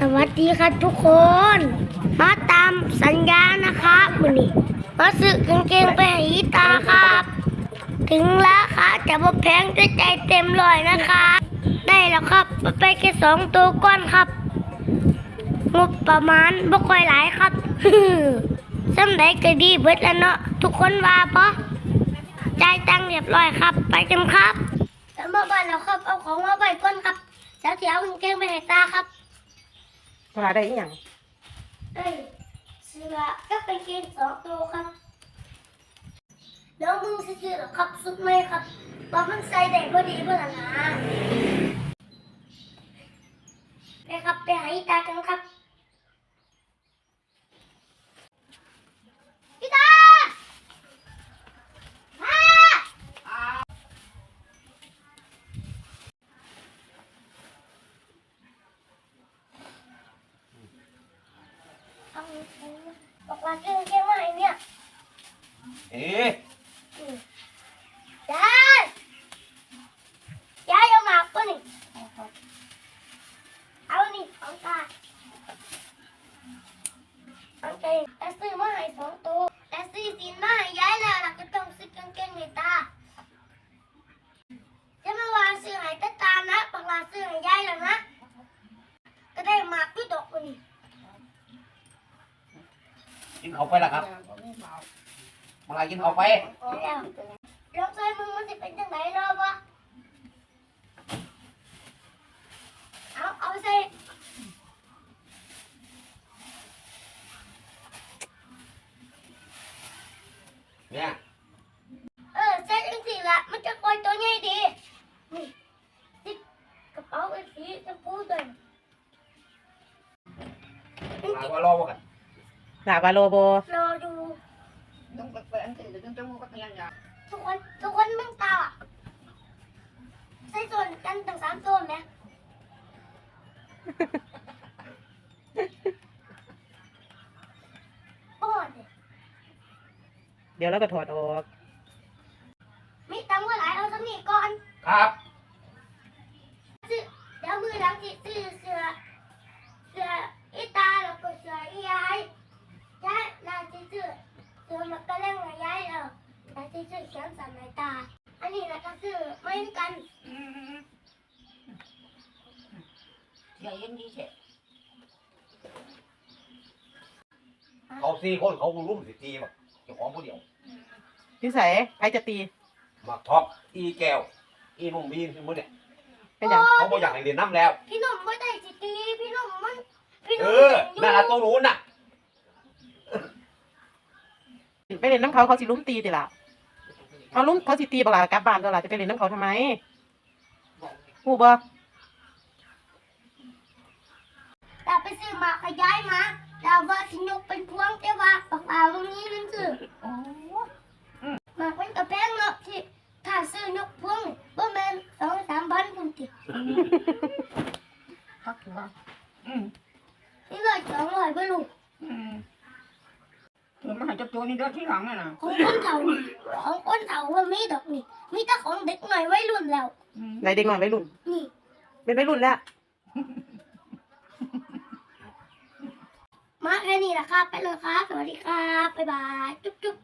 สวัสดีครับทุกคน มาตามสัญญานะครับวันนี้มาซื้อกางเกงไปห้อีตาครับ ถึงราคาจะบ่แพงด้วยใจเต็มร้อยนะคะได้แล้วครับมาไปแค่สองตัวก้อนครับ งบประมาณบ่ค่อยหลายครับสำใดก็ดีเบิดแล้วเนาะทุกคนว่าปะจ่ายตังเรียบร้อยครับ ไปกันครับแล้วมาบ้านแล้วครับเอาของมาไว้ก่อนครับแล้วเดี๋ยวเอากางเกงไปให้ตาครับ ว่าได้อีหยังเอ้ยเสือก็เป็นเกณฑ์สองตัวครับ แล้วมึงซื้อหรอครับสุดไหมครับว่ามันใส่ได้พอดีเพื่อนนะไปครับไปหาอีตากันครับอีตามาเอา บอกว่าเก่งแค่ไหนเนี่ย เอ๊ะ ยายยายเอาหมากตัวนี่เอานี่ของตาโอเคแต่ซื้อมาให้สองตัวแต่ซื้อสินมาให้ยายแล้วล่ะก็ต้องซื้อกางเกงให้ตาจะมาวางซื้อให้ตาตานะปากลาซื้อให้ยายแล้วนะ ก็ได้หมากด้วยดอกตัวนี้ กิน เขาไปละครับมาลายกินเขาไปแล้วลองใส่มึงมันจะเป็นยังไงรอบวะเอาเอาใส่เนี่ยเออเซ็ตจังสิละมันจะคอยตัวใหญ่ดีนี่ติดกระเป๋าเป็นสีชมพูด้วยมาว่ารอว่ากัน หลาบาโลโบ รอดู ต้องไปเปิดอันอื่นเดี๋ยวต้องก็พยายามทุกคน ทุกคนมึงตาอะใส่ส่วนกันตั้งสามตัวไหมโอ้ยเดี๋ยวเราก็ถอดออก มีตังค์เมื่อไหร่เอาสักนี่ก่อน ครับ ซื้อเดี๋ยวมือหลังสิซื้อเสือเสืออีตาแล้วก็เสืออียายยายนางสิซื้อเสือมันก็เล่นกับยายเออนางสิซื้อเขียนสันในตา อันนี้นะก็ซื้อ ไม่เหมือนกันอย่าเย็นดีเฉยเขาสี่คนเขารุ่มสิตีแบบเจ้าของผู้เดียวพี่ใส่ใครจะตีมาท็อปอีแก้ว อีนุ่มบีนมือเนี่ยเป็นอย่างเขาบอกอยากให้เรียนน้ำแล้ว พี่หนุ่มไม่ได้สิตีพี่หนุ่มมันพี่หเอนุ่มอนั่นละตัวนู้นน่ะ ไปเล่นน้ำเขาเขาสิลุ้มตีติล่ะ เขาลุ้มเขาสิตีบ่ล่ะกลับบ้านตัวล่ะจะไปเล่นน้ำเขาทำไมหูบ่แต่ไปซื้อหมากขยายมาแต่ว่าสิยกเป็นพวงแต่ว่าปากเปล่าตรงนี้นั่นคือโอ้หมากเป็นกระแพงเนาะที่ถ้าซื้อยกพวงบ่แม่นสองสามพันคุณติพักว่าอืมนี่เลยสองร้อยไปลูกอืม ถือมาให้เจับตัวนี่เด้อที่หลังน่ะนะของคนเฒ่านี่ของคนเฒ่าว่ามีดอกนี่ มีแต่ของเด็กหน่อยวัยรุ่นแล้ว อืมไหนเด็กหน่อยวัยรุ่น นี่เป็นวัยรุ่นแล้ว มาแค่นี้แหละครับ ไปเลยครับ สวัสดีครับ บ๊ายบาย จุ๊บจุ๊บ